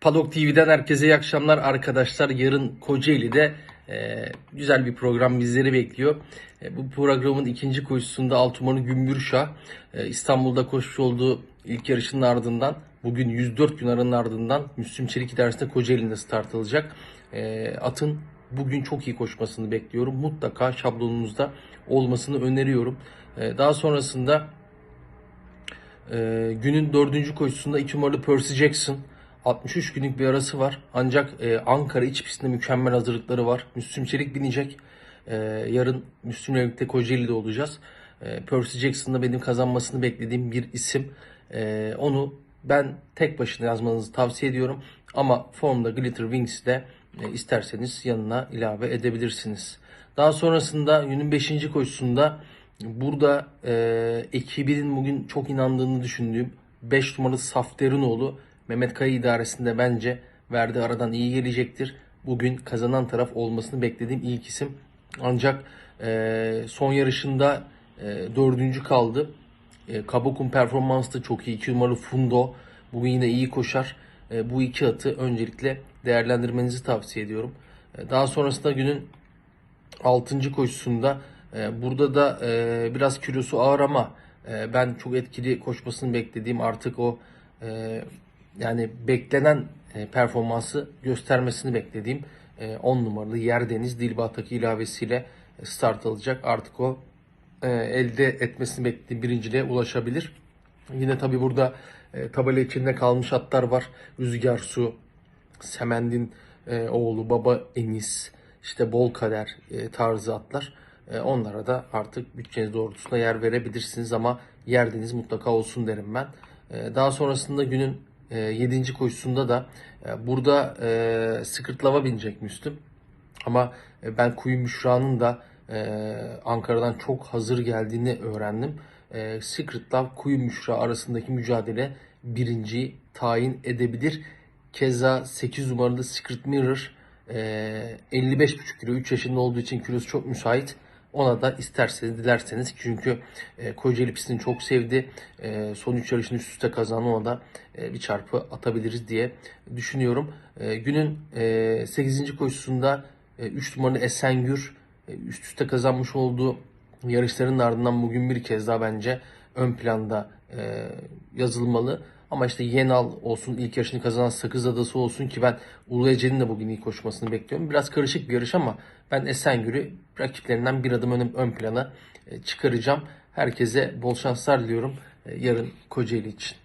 Padok TV'den herkese iyi akşamlar arkadaşlar. Yarın Kocaeli'de e, güzel bir program bizleri bekliyor. E, bu programın ikinci koşusunda Altuman'ı Gümbürşah e, İstanbul'da koşmuş olduğu ilk yarışının ardından bugün 104 gün aranın ardından Müslüm Çelik idaresinde Kocaeli'nde start alacak. E, atın bugün çok iyi koşmasını bekliyorum. Mutlaka şablonunuzda olmasını öneriyorum. E, daha sonrasında ee, günün dördüncü koşusunda 2 numaralı Percy Jackson. 63 günlük bir arası var. Ancak e, Ankara iç pistinde mükemmel hazırlıkları var. Müslüm Çelik binecek. Ee, yarın Müslüm'le birlikte Kocaeli'de olacağız. Ee, Percy Jackson'da benim kazanmasını beklediğim bir isim. Ee, onu ben tek başına yazmanızı tavsiye ediyorum. Ama formda Glitter Wings'i de e, isterseniz yanına ilave edebilirsiniz. Daha sonrasında günün 5. koşusunda burada e, ekibinin bugün çok inandığını düşündüğüm 5 numaralı Safterinoğlu Mehmet Kaya idaresinde bence verdiği aradan iyi gelecektir. Bugün kazanan taraf olmasını beklediğim ilk isim. Ancak e, son yarışında e, dördüncü kaldı. E, Kabok'un performansı da çok iyi. 2 numaralı Fundo bugün yine iyi koşar. E, bu iki atı öncelikle değerlendirmenizi tavsiye ediyorum. E, daha sonrasında günün 6. koşusunda e, burada da e, biraz kilosu ağır ama e, ben çok etkili koşmasını beklediğim artık o e, yani beklenen e, performansı göstermesini beklediğim 10 numaralı Yerdeniz Dilbataki ilavesiyle e, start alacak. Artık o e, elde etmesini beklediğim birinciliğe ulaşabilir. Yine tabi burada e, tabela içinde kalmış atlar var. Rüzgar Su, Semend'in e, oğlu Baba Enis, işte Bol Kader e, tarzı atlar. E, onlara da artık bütçeniz doğrultusunda yer verebilirsiniz ama yerdeniz mutlaka olsun derim ben. E, daha sonrasında günün e, 7. koşusunda da e, burada e, sıkırtlava binecek Müslüm. Ama e, ben Kuyu Müşra'nın da Ankara'dan çok hazır geldiğini öğrendim. Secret Love Kuyu Müşra arasındaki mücadele birinci tayin edebilir. Keza 8 numaralı Secret Mirror e, 55,5 kilo 3 yaşında olduğu için kilosu çok müsait. Ona da isterseniz dilerseniz çünkü e, Kocaeli pistini çok sevdi. E, son 3 yarışını üst üste kazandı ona da e, bir çarpı atabiliriz diye düşünüyorum. E, günün e, 8. koşusunda 3 numaralı Esengür e, üst üste kazanmış olduğu yarışların ardından bugün bir kez daha bence ön planda e, yazılmalı. Ama işte Yenal olsun, ilk yarışını kazanan Sakız Adası olsun ki ben Ulu Ece'nin de bugün iyi koşmasını bekliyorum. Biraz karışık bir yarış ama ben Esengür'ü rakiplerinden bir adım ön, ön plana e, çıkaracağım. Herkese bol şanslar diliyorum e, yarın Kocaeli için.